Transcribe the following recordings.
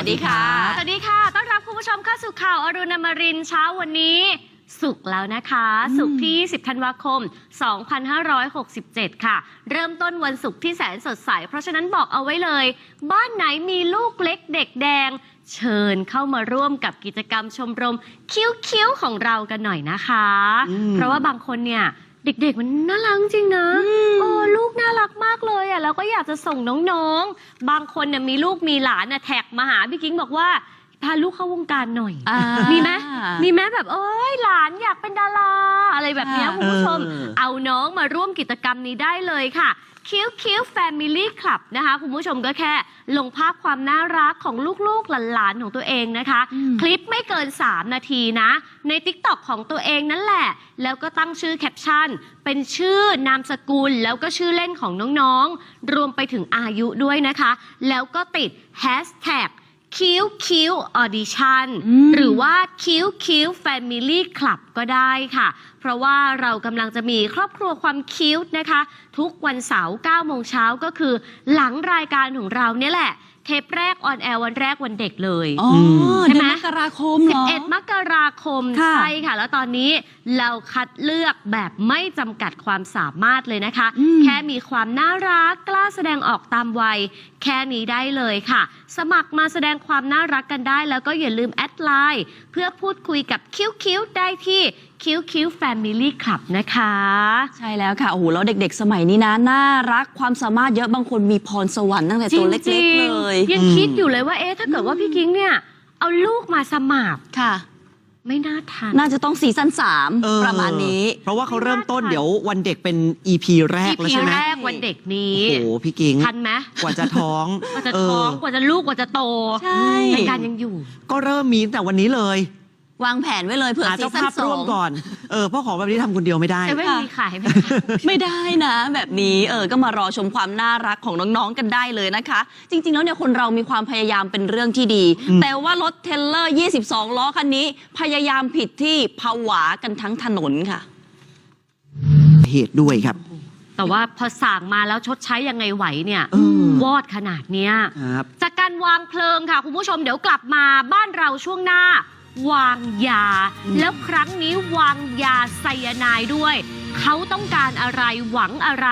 วัสดีค่ะ สวัสดีค่ะ ต้อนรับคุณผู้ชมเข้าสู่ข่าวอรุณอมรินทร์เช้าวันนี้ สุกร์แล้วนะคะอืมสุกร์ที่ 10 ธันวาคม 2567 ค่ะ เริ่มต้นวันศุกร์ที่แสนสดใส เพราะฉะนั้นบอกเอาไว้เลย บ้านไหนมีลูกเล็กเด็กแดง เชิญเข้ามาร่วมกับกิจกรรมชมรมคิ้วๆของเรากันหน่อยนะคะอืมเพราะว่าบางคนเนี่ย เด็กๆมันน่ารักจริงนะโอ้ลูกน่ารักมากเลยอะแล้วก็อยากจะส่งน้องๆ บางคนเนี่ยมีลูกมีหลานน่ะแท็กมาหาพี่กิ้งบอกว่าพาลูกเข้าวงการหน่อยอ่ามีไหมมีไหม แบบเอ้ยหลานอยากเป็นดาราอะไรแบบเนี้ยค่ะคุณผู้ชมเออเอาน้องมาร่วมกิจกรรมนี้ได้เลยค่ะคิ้วคิ้วแฟมิลี่คลับนะคะ คุณผู้ชมก็แค่ ลงภาพความน่ารักของลูกๆหลานๆของตัวเองนะคะอืมคลิปไม่เกิน 3 นาทีนะ ใน t ิ k t o k ของตัวเองนั่นแหละ แล้วก็ตั้งชื่อแคปชั่น เป็นชื่อนามสกุล แล้วก็ชื่อเล่นของน้องๆ รวมไปถึงอายุด้วยนะคะ แล้วก็ติด hashtag คิ้วคิ้วออดิชั่นอืมหรือว่าคิ้วคิ้วแฟมิลี่คลับก็ได้ค่ะ เพราะว่าเรากำลังจะมีครอบครัวความคิ้วนะคะ ทุกวันเสาร์9โมงเช้าก็คือ หลังรายการของเราเนี่ยแหละเทปแรกออนแอร์วันแรกวันเด็กเลย อ๋อใช่เดืไหอมนมกราคมเหรอ 11 มกราคมค่ะ ใช่ค่ะ แล้วตอนนี้เราคัดเลือกแบบไม่จำกัดความสามารถเลยนะคะอืมแค่มีความน่ารักกล้าแสดงออกตามวัย แค่นี้ได้เลยค่ะ สมัครมาแสดงความน่ารักกันได้ แล้วก็อย่าลืมแอดไลน์เพื่อพูดคุยกับคิ้วคิ้วได้ที่ คิ้วคิ้วแฟมิลี่คลับนะคะ ใช่แล้วค่ะ โอ้โห แล้วเด็กๆ สมัยนี้นะ น่ารักความสามารถเยอะบางคนมีพรสวรรค์ตั้งแต่ตัวเล็กๆ เลย ยังคิดอยู่เลยว่า เอ๊ะ ถ้าเกิดว่าพี่กิ้งเนี่ย เอาลูกมาสมัครค่ะ ไม่น่าทัน น่าจะต้องซีซั่นสามเออประมาณนี้ เพราะว่าเขาเริ่มต้นเดี๋ยววันเด็กเป็น EP แรกแล้ว EP ใช่ไหมแรกวันเด็กนี้ โอ้โห พี่กิงทันไหมกว่าจะท้องกว่าจะเท้องกว่าจะลูกกว่าจะโตใช่ รายการยังอยู่ ก็เริ่มมีตั้งแต่วันนี้เลย วางแผนไว้เลยเผื่อหาซีเจ้าซั่นภาพสอร่วมงก่อน เออเพราะของแบบนี้ทำคนเดียวไม่ได้ เซเว่นค่ะมีขายไหมไม่ได้นะ แบบนี้เออก็มารอชมความน่ารักของน้องๆกันได้เลยนะคะ จริง ๆ แล้วเนี่ยคนเรามีความพยายามเป็นเรื่องที่ดี อืม แต่ว่ารถเทรลเลอร์ 22 ล้อคันนี้ พยายามผิดที่ผวากันทั้งถนนค่ะ เหตุด้วยครับ แต่ว่าพอสั่งมาแล้วชดใช้ยังไงไหวเนี่ยเออ วอดขนาดเนี้ย ครับ จากการวางเพลิงค่ะ คุณผู้ชมเดี๋ยวกลับมาบ้านเราช่วงหน้า วางยาอืมแล้วครั้งนี้วางยาไซยาไนด์ด้วย เขาต้องการอะไรหวังอะไร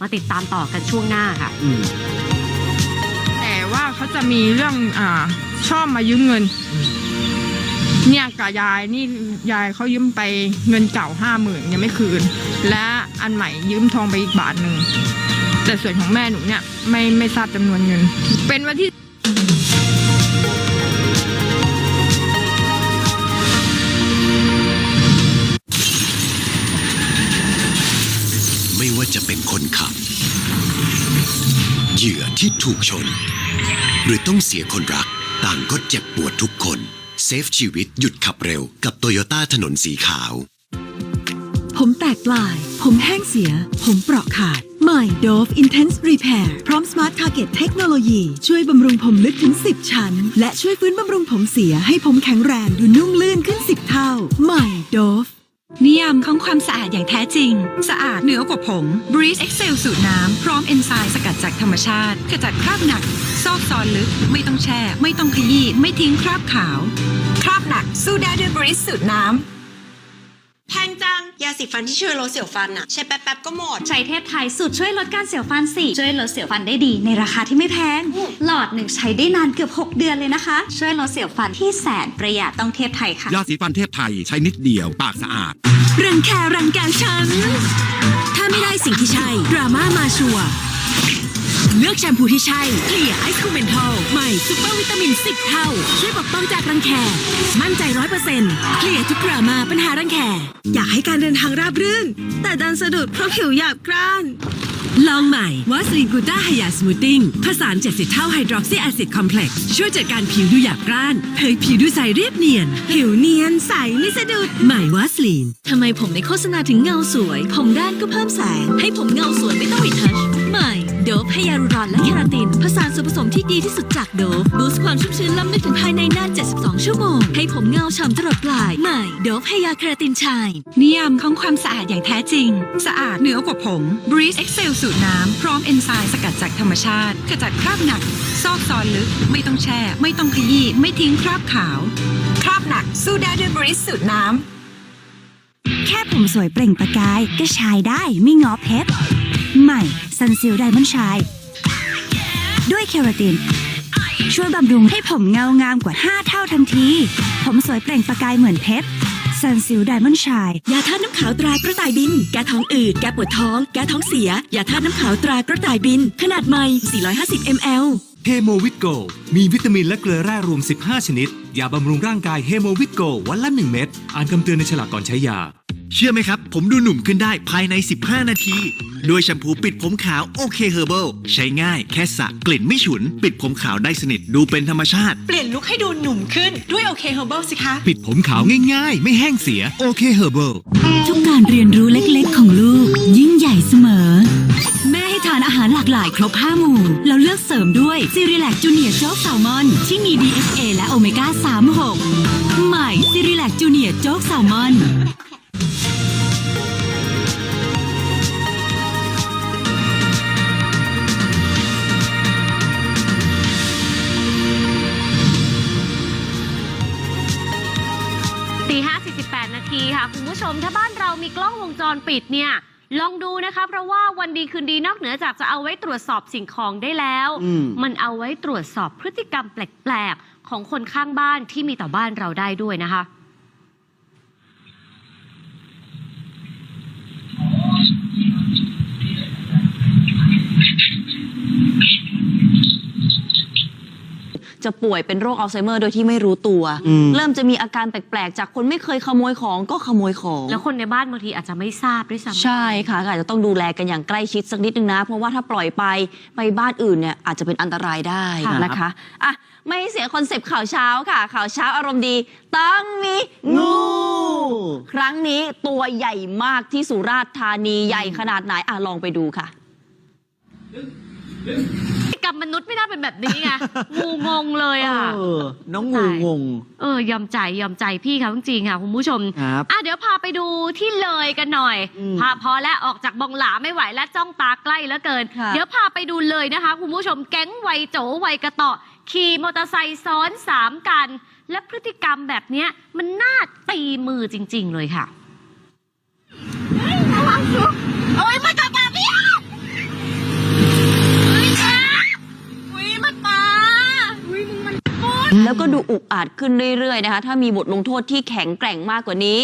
มาติดตามต่อกันช่วงหน้าค่ะ อืม แต่ว่าเขาจะมีเรื่องอ่าชอบมายืมเงิน เนี่ยกับยายนี่ยายเขายืมไปเงินเก่าห้าหมื่นยังไม่คืน และอันใหม่ยืมทองไปอีกบาทหนึ่งแต่ส่วนของแม่หนูเนี่ยไม่ไม่ทราบจำนวนเงิน เป็นวันที่ ว่าจะเป็นคนขับ เหยื่อที่ถูกชน หรือต้องเสียคนรัก ต่างก็เจ็บปวดทุกคน เซฟชีวิตหยุดขับเร็วกับโตโยต้าถนนสีขาว ผมแตกปลาย ผมแห้งเสีย ผมเปราะขาด ใหม่ Dove Intense Repair พร้อม Smart Target เทคโนโลยี ช่วยบำรุงผมลึกถึง 10 ชั้น และช่วยฟื้นบำรุงผมเสียให้ผมแข็งแรงดูนุ่มลื่นขึ้น 10 เท่า ใหม่ Dove นิยามของความสะอาดอย่างแท้จริง สะอาดเหนือกว่าผง Breeze Excel สูตรน้ำ พร้อมเอนไซม์สกัดจากธรรมชาติขจัดคราบหนัก ซอกซอนลึก ไม่ต้องแช่ ไม่ต้องขยี้ ไม่ทิ้งคราบขาว คราบหนักสู้ได้ด้วย Breeze สูตรน้ำ ยาสีฟันที่ช่วยลดเสียวฟันอะใช้แป๊บๆก็หมด ใช้เทพไทยสูตรช่วยลดการเสียวฟันสี่ช่วยลดเสียวฟันได้ดีในราคาที่ไม่แพง หลอดหนึ่งใช้ได้นานเกือบ 6 เดือนเลยนะคะ ช่วยลดเสียวฟันที่แสนประหยัดต้องเทพไทยค่ะ ยาสีฟันเทพไทยใช้นิดเดียวปากสะอาด รังแครังแกฉัน ถ้าไม่ได้สิ่งที่ใช่ดราม่ามาชัวร์ เลือกแชมพูที่ใช่เคลียร์ไอซ์คูเมนทอลใหม่ซุปเปอร์วิตามิน 10 เท่า ช่วยปกป้องจากรังแค มั่นใจร้อยเปอร์เซ็นต์เคลียร์ทุกดรามาปัญหารังแค อยากให้การเดินทางราบรื่น แต่ดันสะดุดเพราะผิวหยาบกร้าน ลองใหม่วาสลินกูต้าไฮยาสมูทติ้งผสาน70 เท่าไฮดรอกซีแอซิดคอมเพล็กซ์ช่วยจัดการผิวดูหยาบกร้านเผยผิวดูใสเรียบเนียน ผิวเนียนใสไม่สะดุด ใหม่วาสลินทำไมผมในโฆษณาถึงเงาสวย ผมด้านก็เพิ่มแสง ให้ผมเงาสวยไม่ต้องรีทัชใหม่ โดฟไฮยาลูรอนและแคราติน ผสานส่วนผสมที่ดีที่สุดจากโดฟบูสต์ความชุ่มชื้นล้ำลึกถึงภายในนาน 72 ชั่วโมง ให้ผมเงาฉ่ำตลอดปลาย ใหม่โดฟไฮยาแคราตินชายนิยามของความสะอาดอย่างแท้จริง สะอาดเหนือกว่าผง Breeze Excel สูตรน้ำ พร้อมเอนไซม์สกัดจากธรรมชาติขจัดคราบหนัก ซอกซอนลึก ไม่ต้องแช่ ไม่ต้องขยี้ไม่ทิ้งคราบขาว คราบหนักสู้ได้ด้วย Breeze สูตรน้ำแค่ผมสวยเปล่งประกายก็ชายได้ไม่งอเพชร ใหม่ซันซิลไดมอนชายด้วยเคราติน ช่วยบำรุงให้ผมเงางามกว่า 5 เท่าทันที ผมสวยเปล่งประกายเหมือนเพชรซันซิลไดมอนชายยาธาตุน้ำขาวตรากระต่ายบิน แก้ท้องอืด แก้ปวดท้อง แก้ท้องเสีย ยาธาตุน้ำขาวตรากระต่ายบิน ขนาดใหม่ 450 ml เฮโมวิตโก มีวิตามินและเกลือแร่รวม 15 ชนิด ยาบำรุงร่างกายเฮโมวิตโกวันละ 1 เม็ด อ่านคำเตือนในฉลากก่อนใช้ยา เชื่อไหมครับ ผมดูหนุ่มขึ้นได้ภายใน 15 นาที ด้วยแชมพูปิดผมขาวโอเคเฮอร์เบิลใช้ง่ายแค่สระกลิ่นไม่ฉุน ปิดผมขาวได้สนิทดูเป็นธรรมชาติ เปลี่ยนลุคให้ดูหนุ่มขึ้นด้วยโอเคเฮอร์เบิลสิคะ ปิดผมขาวง่าย ๆ ไม่แห้งเสียโอเคเฮอร์เบิลทุกการเรียนรู้เล็กๆ ของลูก ยิ่งใหญ่เสมอ แม่ให้ทานอาหารหลากหลายครบ5หมู่แล้วเลือกเสริมด้วยซีรีแลกจูเนียร์โจ๊กแซลมอนที่มี DHA และโอเมก้า 36 ใหม่ซีรีแลกจูเนียร์โจ๊กแซลมอน ตีห้าสี่สิบแปดนาทีค่ะ คุณผู้ชมถ้าบ้านเรามีกล้องวงจรปิดเนี่ย ลองดูนะคะ เพราะว่าวันดีคืนดีนอกเหนือจากจะเอาไว้ตรวจสอบสิ่งของได้แล้ว อืม มันเอาไว้ตรวจสอบพฤติกรรมแปลก ๆ ของคนข้างบ้านที่มีต่อบ้านเราได้ด้วยนะคะ จะป่วยเป็นโรคอัลไซเมอร์โดยที่ไม่รู้ตัวอืมเริ่มจะมีอาการแปลกๆ จากคนไม่เคยขโมยของก็ขโมยของ แล้วคนในบ้านบางทีอาจจะไม่ทราบด้วยซ้ำใช่ค่ะก็อาจจะต้องดูแลกันอย่างใกล้ชิดสักนิดนึงนะ เพราะว่าถ้าปล่อยไปไปบ้านอื่นเนี่ยอาจจะเป็นอันตรายได้ค่ะนะคะอะไม่ให้เสียคอนเซปต์ข่าวเช้าค่ะ ข่าวเช้าอารมณ์ดี ต้องมีงู ครั้งนี้ตัวใหญ่มากที่สุราษฎร์ธานีใหญ่ขนาดไหนอะลองไปดูค่ะพฤติ กรรมมนุษย์ไม่น่าเป็นแบบนี้ไงงูงงเลยอะเออน้องงูงง เออยอมใจยอมใจพี่เขาจริงๆค่ะคุณผู้ชมครับอะเดี๋ยวพาไปดูที่เลยกันหน่อยอืมพาพอแล้วออกจากบองหลาไม่ไหวแล้วจ้องตาใกล้แล้วเกินค่ะเดี๋ยวพาไปดูเลยนะคะคุณผู้ชมแก๊งวัยโจวัยกระเตาะขี่มอเตอร์ไซค์ซ้อนสามกัน และพฤติกรรมแบบเนี้ยมันน่าตีมือจริง ๆ เลยค่ะ แล้วก็ดูอุกอาจขึ้นเรื่อยๆนะคะ ถ้ามีบทลงโทษที่แข็งแกร่งมากกว่านี้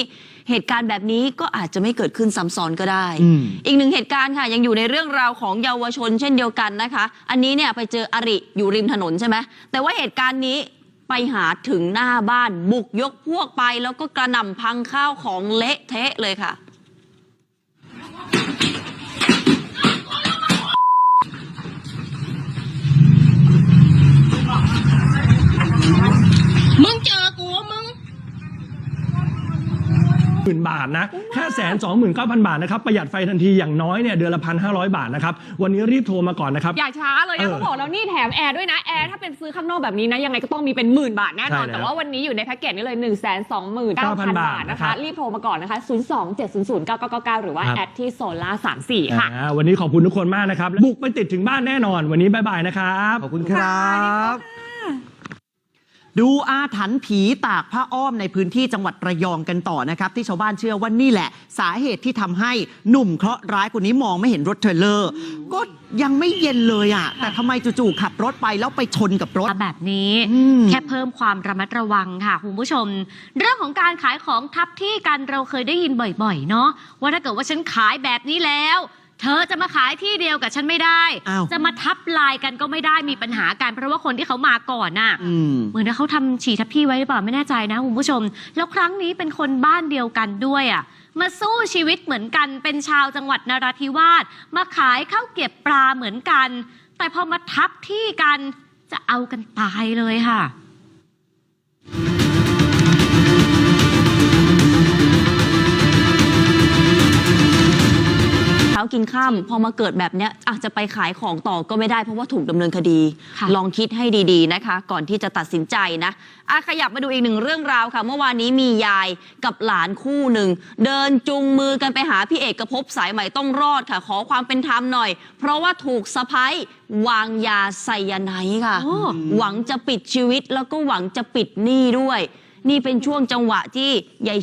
เหตุการณ์แบบนี้ก็อาจจะไม่เกิดขึ้นซ้ำซ้อนก็ได้อืมอีกหนึ่งเหตุการณ์ค่ะ ยังอยู่ในเรื่องราวของเยาวชนเช่นเดียวกันนะคะ อันนี้เนี่ยไปเจออริอยู่ริมถนนใช่ไหมแต่ว่าเหตุการณ์นี้ไปหาถึงหน้าบ้านบุกยกพวกไป แล้วก็กระหน่ำพังข้าวของเละเทะเลยค่ะ หมื่นบาทนะแค่แสนสองหมื่นเก้าพันบาทนะครับประหยัดไฟทันทีอย่างน้อยเนี่ยเดือนละพันห้าร้อยบาทนะครับวันนี้รีบโทรมาก่อนนะครับ อย่าช้าเลยเอนะอเขาบอกแล้วนี่แถมแอร์ด้วยนะแอร์ถ้าเป็นซื้อข้างนอกแบบนี้นะยังไงก็ต้องมีเป็นหมื่นบาทแน่นอนใช่แล้วแต่ว่าวันนี้อยู่ในแพ็กเกจนี้เลย1 2 9 0 0 0 9,000บาทนะคะรีบโทรมาก่อนนะคะ0 2 7 0 0 9 9 9 9หรือว่าครับแอดที่โซล่า34ค่ะอ่าวันนี้ขอบคุณทุกคนมากนะครับบุกไปติดถึงบ้านแน่นอนวันนี้บายบายนะครับขอบคุณครับ ดูอาถรรพ์ผีตากผ้าอ้อมในพื้นที่จังหวัดระยองกันต่อนะครับที่ชาวบ้านเชื่อว่านี่แหละ สาเหตุที่ทำให้หนุ่มเคราะห์ร้ายคนนี้มองไม่เห็นรถเทรลเลอร์ ก็ยังไม่เย็นเลยอะ แต่ทำไมจู่ๆขับรถไปแล้วไปชนกับรถแบบนี้อืมแค่เพิ่มความระมัดระวังค่ะคุณผู้ชม เรื่องของการขายของทับที่กันเราเคยได้ยินบ่อยๆ เนาะว่าถ้าเกิดว่าฉันขายแบบนี้แล้ว เธอจะมาขายที่เดียวกับฉันไม่ได้ อ้าวจะมาทับลายกันก็ไม่ได้มีปัญหากันเพราะว่าคนที่เขามาก่อนน่ะ อืม เหมือนว่าเขาทำฉี่ทับที่ไว้หรือเปล่าไม่แน่ใจนะคุณผู้ชม แล้วครั้งนี้เป็นคนบ้านเดียวกันด้วยอะมาสู้ชีวิตเหมือนกันเป็นชาวจังหวัดนราธิวาสมาขายข้าวเก็บปลาเหมือนกัน แต่พอมาทับที่กันจะเอากันตายเลยค่ะากินข้ามพอมาเกิดแบบเนี้ยอาจจะไปขายของต่อก็ไม่ได้เพราะว่าถูกดำเนินคดี ค่ะ ลองคิดให้ดีๆนะคะ ก่อนที่จะตัดสินใจนะอะขยับมาดูอีกหนึ่งเรื่องราวค่ะ เมื่อวานนี้มียายกับหลานคู่หนึ่ง เดินจุงมือกันไปหาพี่เอกภพสายใหม่ต้องรอดค่ะ ขอความเป็นธรรมหน่อย เพราะว่าถูกสะพ้ยวางยาไซยาไนด์ค่ะโอ้หวังจะปิดชีวิตแล้วก็หวังจะปิดหนี้ด้วย นี่เป็นช่วงจังหวะที่ยาย